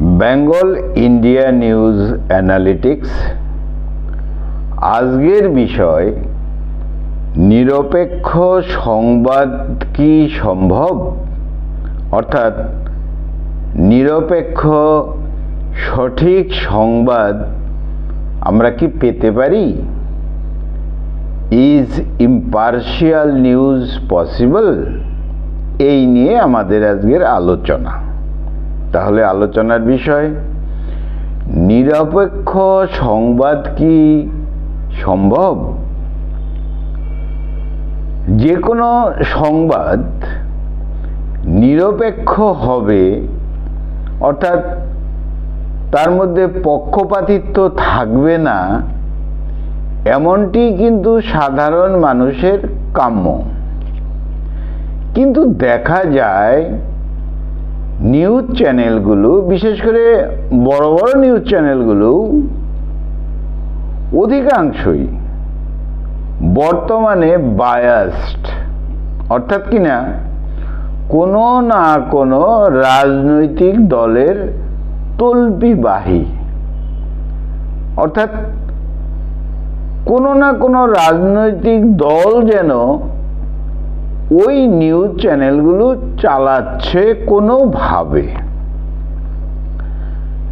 Bengal India news analytics. আজকের বিষয়, নিরপেক্ষ সংবাদ কি সম্ভব? অর্থাৎ, নিরপেক্ষ, সঠিক সংবাদ আমরা কি পেতে পারি? ইজ ইম্পার্শিয়াল নিউজ পসিবল এই নিয়ে আমাদের আজকের আলোচনা। তাহলে আলোচনার বিষয়, নিরপেক্ষ সংবাদ কি সম্ভব? যে কোনো সংবাদ নিরপেক্ষ হবে, অর্থাৎ তার মধ্যে পক্ষপাতিত্ব থাকবে না, এমনটি কিন্তু সাধারণ মানুষের কাম্য। কিন্তু দেখা যায় নিউজ চ্যানেলগুলো বিশেষ করে বড় বড় নিউজ চ্যানেলগুলো অধিকাংশই বর্তমানে বায়াসড অর্থাৎ কিনা কোনো না কোনো রাজনৈতিক দলের তল্পিবাহী অর্থাৎ কোনো না কোনো রাজনৈতিক দল যেন ওই নিউজ চ্যানেলগুলো চালাচ্ছে কোনোভাবে।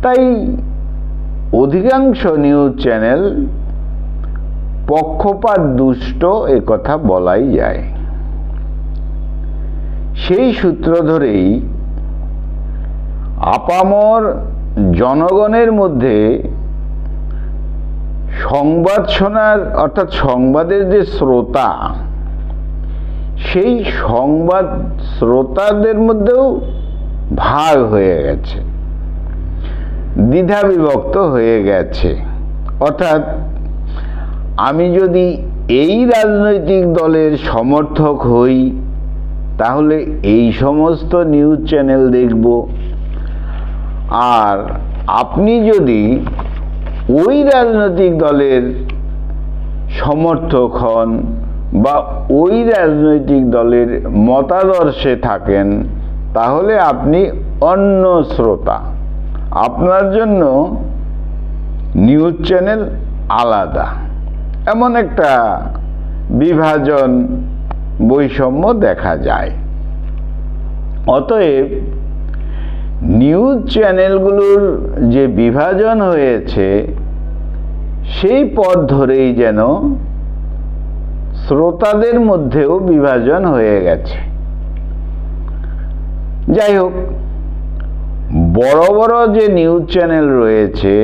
তাই অধিকাংশ নিউজ চ্যানেল পক্ষপাত দুষ্ট কথা বলাই যায়। সেই সূত্র ধরেই আপামর জনগণের মধ্যে সংবাদ শোনার অর্থাৎ সংবাদের যে শ্রোতা সেই সংবাদ শ্রোতাদের মধ্যেও ভাগ হয়ে গেছে। দ্বিধা বিভক্ত হয়ে গেছে। অর্থাৎ আমি যদি এই রাজনৈতিক দলের সমর্থক হই, তাহলে এই সমস্ত নিউজ চ্যানেল দেখব। আর আপনি যদি ওই রাজনৈতিক দলের সমর্থক হন বা ওই রাজনৈতিক দলের মতাদর্শে থাকেন, তাহলে আপনি অন্য শ্রোতা। আপনার জন্য নিউজ চ্যানেল আলাদা। এমন একটা বিভাজন বৈষম্য দেখা যায়। অতএব নিউজ চ্যানেলগুলোর যে বিভাজন হয়েছে, সেই পথ ধরেই যেন শ্রোতাদের মধ্যেও বিভাজন হয়ে গেছে। যাই হোক বড় বড় যে নিউজ চ্যানেল রয়েছে,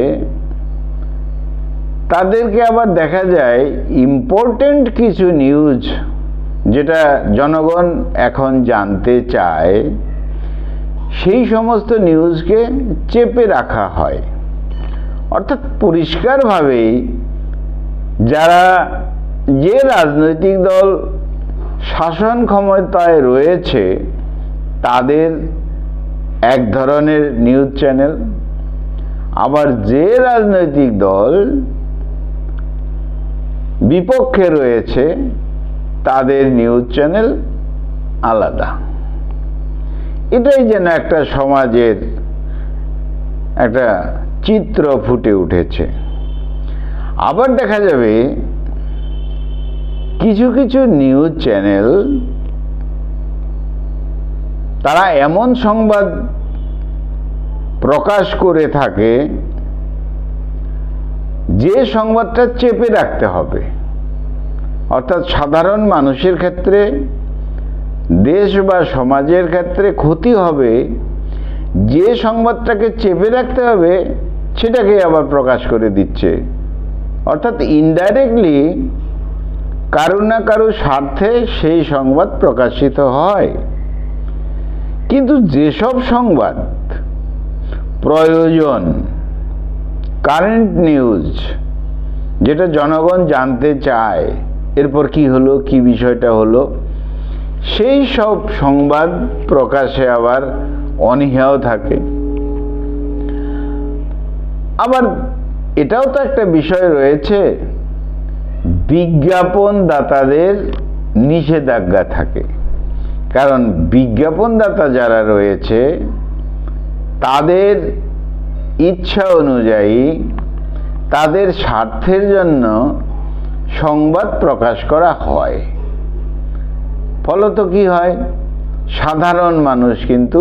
তাদেরকে আবার দেখা যায় ইম্পর্টেন্ট কিছু নিউজ যেটা জনগণ এখন জানতে চায়, সেই সমস্ত নিউজকে চেপে রাখা হয়। অর্থাৎ পরিষ্কারভাবেই যারা যে রাজনৈতিক দল শাসন ক্ষমতায় রয়েছে, তাদের এক ধরনের নিউজ চ্যানেল আবার যে রাজনৈতিক দল বিপক্ষে রয়েছে, তাদের নিউজ চ্যানেল আলাদা। এটাই যেন একটা সমাজের একটা চিত্র ফুটে উঠেছে। আবার দেখা যাবে কিছু কিছু নিউজ চ্যানেল, তারা এমন সংবাদ প্রকাশ করে থাকে যে সংবাদটা চেপে রাখতে হবে। অর্থাৎ সাধারণ মানুষের ক্ষেত্রে, দেশ বা সমাজের ক্ষেত্রে ক্ষতি হবে। যে সংবাদটাকে চেপে রাখতে হবে, সেটাকে আবার প্রকাশ করে দিচ্ছে। অর্থাৎ ইনডাইরেক্টলি কারও না কারও স্বার্থে সেই সংবাদ প্রকাশিত হয়। কিন্তু যেসব সংবাদ, প্রয়োজন কারেন্ট নিউজ যেটা জনগণ জানতে চায়, এরপর কি হলো, কি বিষয়টা হলো, সেই সব সংবাদ প্রকাশে আবার অনীহাও থাকে। আবার এটাও তো একটা বিষয় রয়েছে বিজ্ঞাপন দাতাদের নিষেধাজ্ঞা থাকে। কারণ বিজ্ঞাপনদাতা যারা রয়েছে, তাদের ইচ্ছা অনুযায়ী তাদের স্বার্থের জন্য সংবাদ প্রকাশ করা হয়। ফলত কি হয়? সাধারণ মানুষ কিন্তু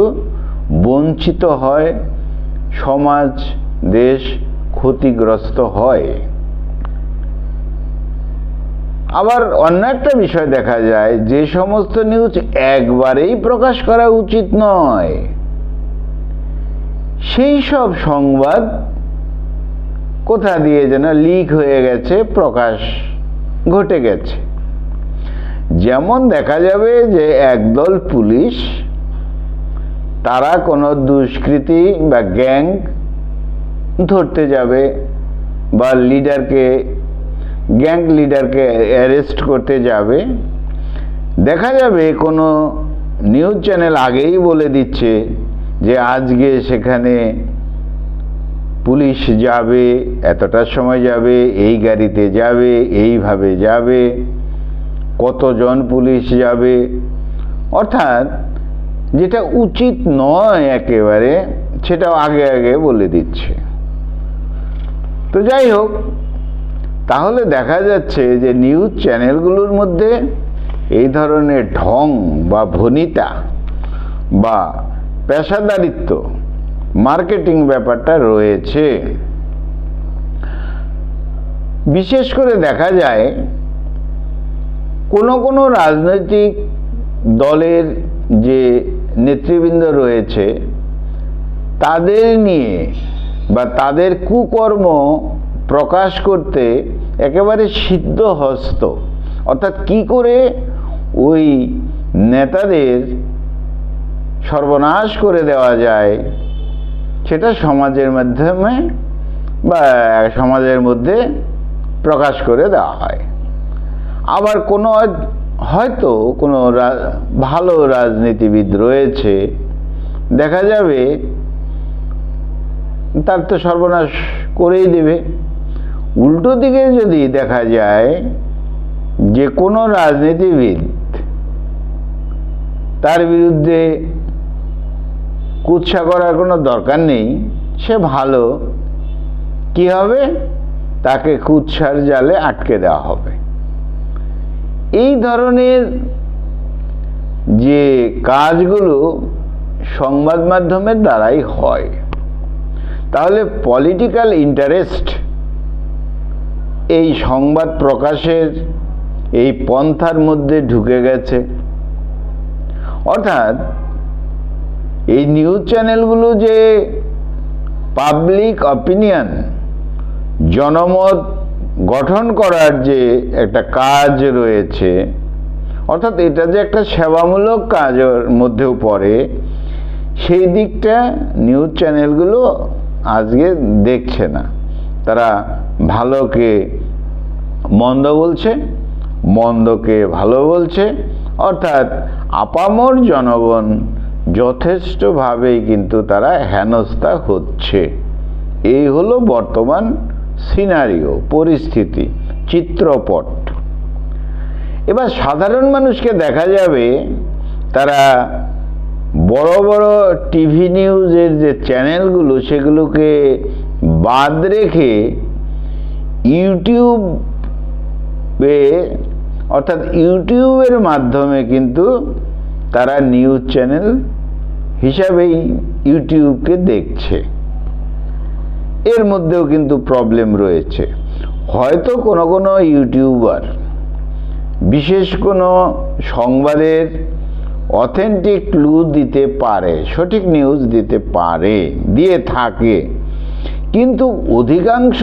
বঞ্চিত হয়, সমাজ, দেশ ক্ষতিগ্রস্ত হয়। আবার অন্য একটা বিষয় দেখা যায়, যে সমস্ত নিউজ একবারেই প্রকাশ করা উচিত নয়। সেই সব সংবাদ কোথা দিয়ে যেন লিক হয়ে গেছে, প্রকাশ ঘটে গেছে। যেমন দেখা যাবে যে একদল পুলিশ, তারা কোনো দুষ্কৃতি বা গ্যাং ধরতে যাবে বা লিডারকে গ্যাং লিডারকে অ্যারেস্ট করতে যাবে। দেখা যাবে কোনো নিউজ চ্যানেল আগেই বলে দিচ্ছে যে আজকে সেখানে পুলিশ যাবে এতটার সময় যাবে, এই গাড়িতে যাবে, এইভাবে যাবে, কতজন পুলিশ যাবে। অর্থাৎ যেটা উচিত নয় একেবারে, সেটাও আগে আগে বলে দিচ্ছে। তো যাই হোক তাহলে দেখা যাচ্ছে যে নিউজ চ্যানেলগুলোর মধ্যে এই ধরনের ঢং বা ভনিতা বা পেশাদারিত্ব মার্কেটিং ব্যাপারটা রয়েছে। বিশেষ করে দেখা যায়, কোনো কোনো রাজনৈতিক দলের যে নেতৃবৃন্দ রয়েছে, তাদের নিয়ে বা তাদের কুকর্ম প্রকাশ করতে একেবারে সিদ্ধ হস্ত। অর্থাৎ কি করে? ওই নেতাদের সর্বনাশ করে দেওয়া যায়, সেটা সমাজের মাধ্যমে বা সমাজের মধ্যে প্রকাশ করে দেওয়া হয়। আবার কোনো হয়তো কোনো ভালো রাজনীতিবিদ রয়েছে, দেখা যাবে তার তো সর্বনাশ করেই দেবে। উল্টো দিকে যদি দেখা যায় যে কোনো রাজনীতিবিদ তার বিরুদ্ধে কুৎসা করার কোনো দরকার নেই, সে ভালো, কি হবে? তাকে কুৎসার জালে আটকে দেওয়া হবে। এই ধরনের যে কাজগুলো সংবাদ মাধ্যমের দ্বারাই হয়, তাহলে পলিটিক্যাল ইন্টারেস্ট এই সংবাদ প্রকাশের এই পন্থার মধ্যে ঢুকে গেছে। অর্থাৎ এই নিউজ চ্যানেলগুলো যে পাবলিক অপিনিয়ন, জনমত গঠন করার যে একটা কাজ রয়েছে, অর্থাৎ এটা যে একটা সেবামূলক কাজের মধ্যেও পড়ে, সেই দিকটা নিউজ চ্যানেলগুলো আজকে দেখছে না। তারা ভালোকে মন্দ বলছে, মন্দকে ভালো বলছে, অর্থাৎ আপামর জনগণ যথেষ্টভাবেই কিন্তু তারা হেনস্থা হচ্ছে। এই হলো বর্তমান সিনারিও পরিস্থিতি, চিত্রপট। এবার সাধারণ মানুষকে দেখা যাবে, তারা বড় বড় টিভি নিউজের যে চ্যানেলগুলো, সেগুলোকে বাদ রেখে ইউটিউবে অর্থাৎ ইউটিউবের মাধ্যমে কিন্তু তারা নিউজ চ্যানেল হিসাবেই ইউটিউবকে দেখছে। এর মধ্যেও কিন্তু প্রবলেম রয়েছে। হয়তো কোনো কোনো ইউটিউবার, বিশেষ কোনো সংবাদের অথেন্টিক ক্লু দিতে পারে, সঠিক নিউজ দিতে পারে, দিয়ে থাকে। কিন্তু অধিকাংশ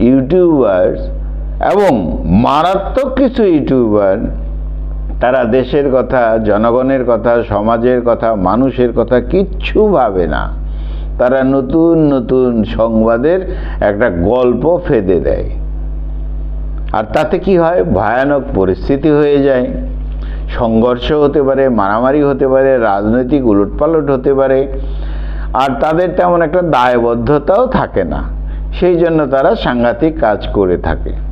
ইউটিউবার এবং মারাত্মক কিছু ইউটিউবার, তারা দেশের কথা, জনগণের কথা, সমাজের কথা, মানুষের কথা কিচ্ছু ভাবে না। তারা নতুন নতুন সংবাদের একটা গল্প ফেদে দেয়। আর তাতে কি হয়? ভয়ানক পরিস্থিতি হয়ে যায়। সংঘর্ষ হতে পারে, মারামারি হতে পারে, রাজনৈতিক উলটপালট হতে পারে। আর তাদের তেমন একটা দায়বদ্ধতাও থাকে না। সেই জন্য তারা সাংঘাতিক কাজ করে থাকে।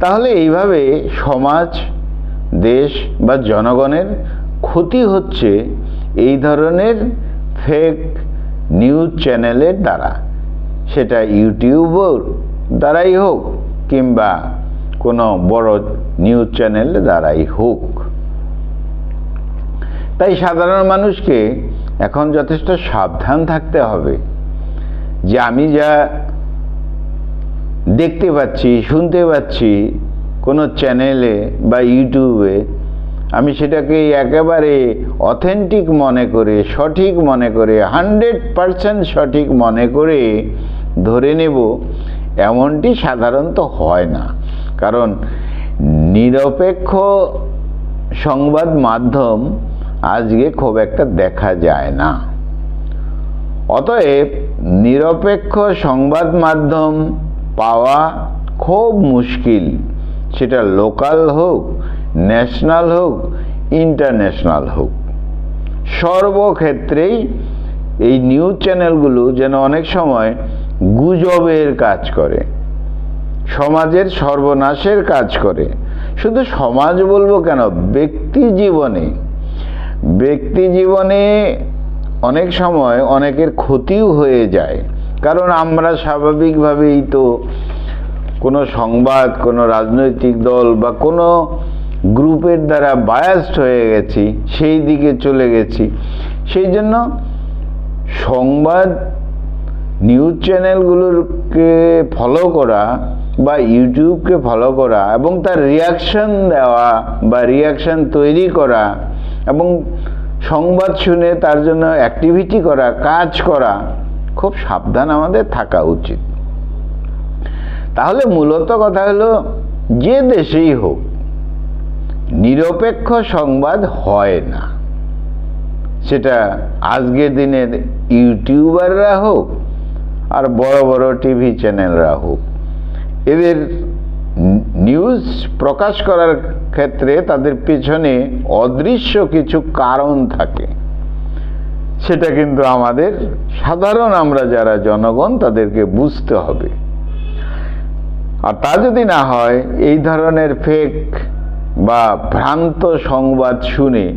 তাহলে এইভাবে সমাজ, দেশ বা জনগণের ক্ষতি হচ্ছে এই ধরনের ফেক নিউজ চ্যানেলের দ্বারা। সেটা ইউটিউবের দ্বারাই হোক কিংবা কোনো বড় নিউজ চ্যানেলের দ্বারাই হোক। তাই সাধারণ মানুষকে এখন যথেষ্ট সাবধান থাকতে হবে যে আমি যা দেখতে পাচ্ছি, শুনতে পাচ্ছি কোনো চ্যানেলে বা ইউটিউবে। আমি সেটাকে একেবারে অথেন্টিক মনে করে, সঠিক মনে করে হান্ড্রেড পারসেন্ট সঠিক মনে করে ধরে নেব। এমনটি সাধারণত হয় না। কারণ নিরপেক্ষ সংবাদ মাধ্যম আজকে খুব একটা দেখা যায় না। অতএব নিরপেক্ষ সংবাদ মাধ্যম পাওয়া খুব মুশকিল। সেটা লোকাল হোক, ন্যাশনাল হোক, ইন্টারন্যাশনাল হোক। সর্বক্ষেত্রেই এই নিউজ চ্যানেলগুলো যেন অনেক সময় গুজবের কাজ করে, সমাজের সর্বনাশের কাজ করে। শুধু সমাজ বলব কেন, ব্যক্তি জীবনে ব্যক্তি জীবনে অনেক সময় অনেকের ক্ষতিও হয়ে যায়। কারণ আমরা স্বাভাবিকভাবেই তো কোনো সংবাদ, কোনো রাজনৈতিক দল বা কোনো গ্রুপের দ্বারা বায়াসড হয়ে গেছি, সেই দিকে চলে গেছি। সেই জন্য সংবাদ নিউজ চ্যানেলগুলোকে ফলো করা বা ইউটিউবকে ফলো করা এবং তার রিয়াকশন দেওয়া বা রিয়াকশন তৈরি করা এবং সংবাদ শুনে তার জন্য অ্যাক্টিভিটি করা, কাজ করা খুব সাবধান আমাদের থাকা উচিত। তাহলে মূলত কথা হলো, যে দেশেই হোক, নিরপেক্ষ সংবাদ হয় না। সেটা আজকের দিনের ইউটিউবাররা হোক, আর বড় বড় টিভি চ্যানেলরা হোক, এদের নিউজ প্রকাশ করার ক্ষেত্রে তাদের পেছনে অদৃশ্য কিছু কারণ থাকে। সেটা কিন্তু আমাদের সাধারণ আমরা যারা জনগণ তাদেরকে বুঝতে হবে। আর তা যদি না হয়, এই ধরনের ফেক বা ভ্রান্ত সংবাদ শুনে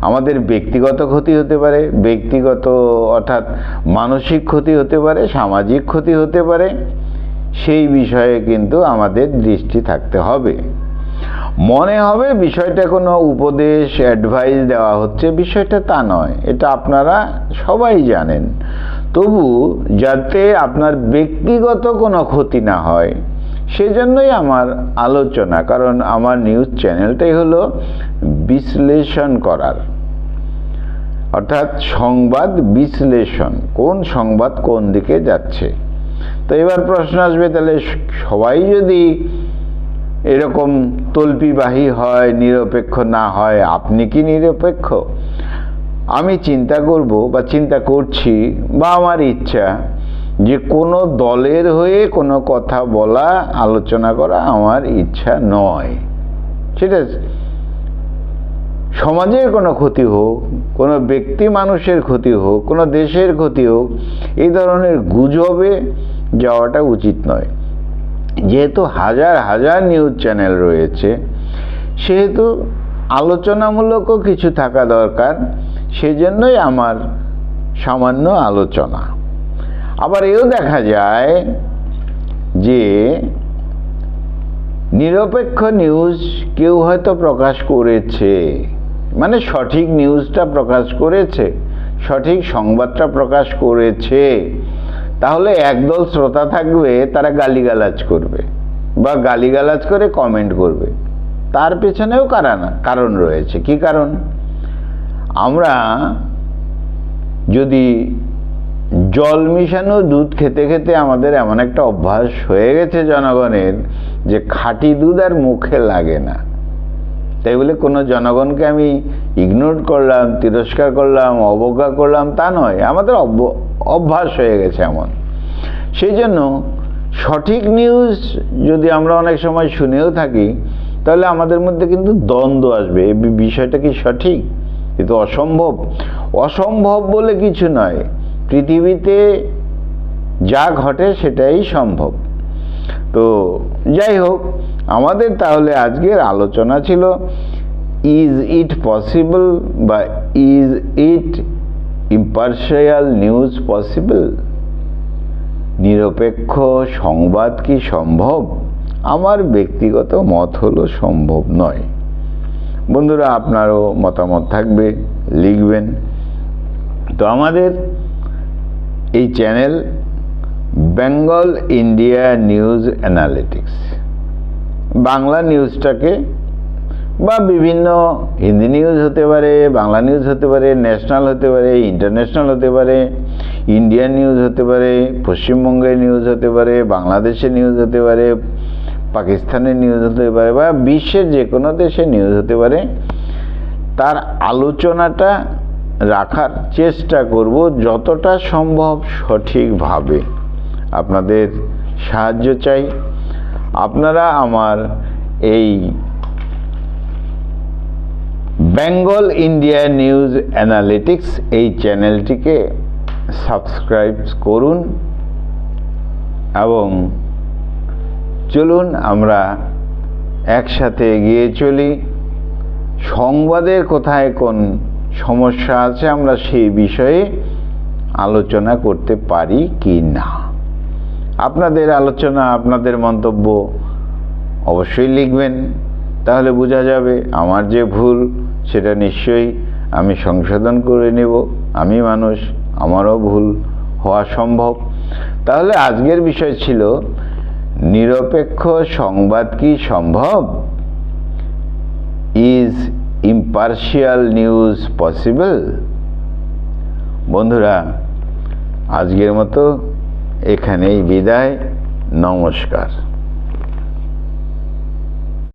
আমাদের ব্যক্তিগত ক্ষতি হতে পারে, ব্যক্তিগত অর্থাৎ মানসিক ক্ষতি হতে পারে, সামাজিক ক্ষতি হতে পারে, সেই বিষয়ে কিন্তু আমাদের দৃষ্টি থাকতে হবে। মনে হবে বিষয়টা কোনো উপদেশ অ্যাডভাইস দেওয়া হচ্ছে, বিষয়টা তা নয়। এটা আপনারা সবাই জানেন। তবু যাতে আপনার ব্যক্তিগত কোনো ক্ষতি না হয়, সেজন্যই আমার আলোচনা, কারণ আমার নিউজ চ্যানেলটাই হলো বিশ্লেষণ করার। অর্থাৎ সংবাদ বিশ্লেষণ, কোন সংবাদ কোন দিকে যাচ্ছে। তো এবার প্রশ্ন আসবে, তাহলে সবাই যদি এরকম তল্পিবাহী হয়, নিরপেক্ষ না হয়, আপনি কি নিরপেক্ষ? আমি চিন্তা করব বা চিন্তা করছি বা আমার ইচ্ছা যে কোনো দলের হয়ে কোনো কথা বলা, আলোচনা করা আমার ইচ্ছা নয়। ঠিক আছে? সমাজের কোনো ক্ষতি হোক, কোনো ব্যক্তি মানুষের ক্ষতি হোক, কোনো দেশের ক্ষতি হোক, এই ধরনের গুজবে যাওয়াটা উচিত নয়। যেহেতু হাজার হাজার নিউজ চ্যানেল রয়েছে, সেহেতু আলোচনামূলকও কিছু থাকা দরকার, সেজন্যই আমার সামান্য আলোচনা। আবার এও দেখা যায় যে নিরপেক্ষ নিউজ কেউ হয়তো প্রকাশ করেছে মানে সঠিক নিউজটা প্রকাশ করেছে, সঠিক সংবাদটা প্রকাশ করেছে তাহলে একদল শ্রোতা থাকবে, তারা গালিগালাজ করবে বা গালিগালাজ করে কমেন্ট করবে। তার পেছনেও কারণ কারণ রয়েছে। কি কারণ? আমরা যদি জল মিশানো দুধ খেতে খেতে আমাদের এমন একটা অভ্যাস হয়ে গেছে জনগণের যে খাঁটি দুধ আর মুখে লাগে না। তাই বলে কোনো জনগণকে আমি ইগনোর করলাম, তিরস্কার করলাম, অবজ্ঞা করলাম তা নয়। আমাদের অভ্যাস হয়ে গেছে এমন। সেই জন্য সঠিক নিউজ যদি আমরা অনেক সময় শুনেও থাকি, তাহলে আমাদের মধ্যে কিন্তু দ্বন্দ্ব আসবে। এই বিষয়টা কি সঠিক? কিন্তু অসম্ভব। অসম্ভব বলে কিছু নয়। পৃথিবীতে যা ঘটে সেটাই সম্ভব। তো যাই হোক, আমাদের তাহলে আজকের আলোচনা ছিল ইজ ইট পসিবল বা is it impartial news possible নিরপেক্ষ সংবাদ কি সম্ভব? আমার ব্যক্তিগত মত হলো সম্ভব নয়। বন্ধুরা, আপনারও মতামত থাকবে, লিখবেন। তো আমাদের এই channel Bengal India news analytics. Bangla নিউজটাকে বা বিভিন্ন হিন্দি নিউজ হতে পারে, বাংলা নিউজ হতে পারে ন্যাশনাল হতে পারে ইন্টারন্যাশনাল হতে পারে ইন্ডিয়ান নিউজ হতে পারে, পশ্চিমবঙ্গের নিউজ হতে পারে, বাংলাদেশের নিউজ হতে পারে, পাকিস্তানের নিউজ হতে পারে বা বিশ্বের যে কোনো দেশের নিউজ হতে পারে, তার আলোচনাটা রাখার চেষ্টা করব যতটা সম্ভব সঠিকভাবে। আপনাদের সাহায্য চাই। আপনারা আমার এই বেঙ্গল ইন্ডিয়া নিউজ অ্যানালিটিক্স এই চ্যানেলটিকে সাবস্ক্রাইব করুন এবং চলুন আমরা একসাথে এগিয়ে চলি। সংবাদের কোথায় কোন সমস্যা আছে আমরা সেই বিষয়ে আলোচনা করতে পারি কি না? আপনাদের আলোচনা, আপনাদের মন্তব্য অবশ্যই লিখবেন। তাহলে বোঝা যাবে আমার যে ভুল সেটা নিশ্চয়ই আমি সংশোধন করে নেব। আমি মানুষ, আমারও ভুল হওয়া সম্ভব। তাহলে আজকের বিষয় ছিল, নিরপেক্ষ সংবাদ কি সম্ভব? ইজ ইম্পার্শিয়াল নিউজ পসিবল বন্ধুরা, আজকের মতো এখানেই বিদায়। নমস্কার।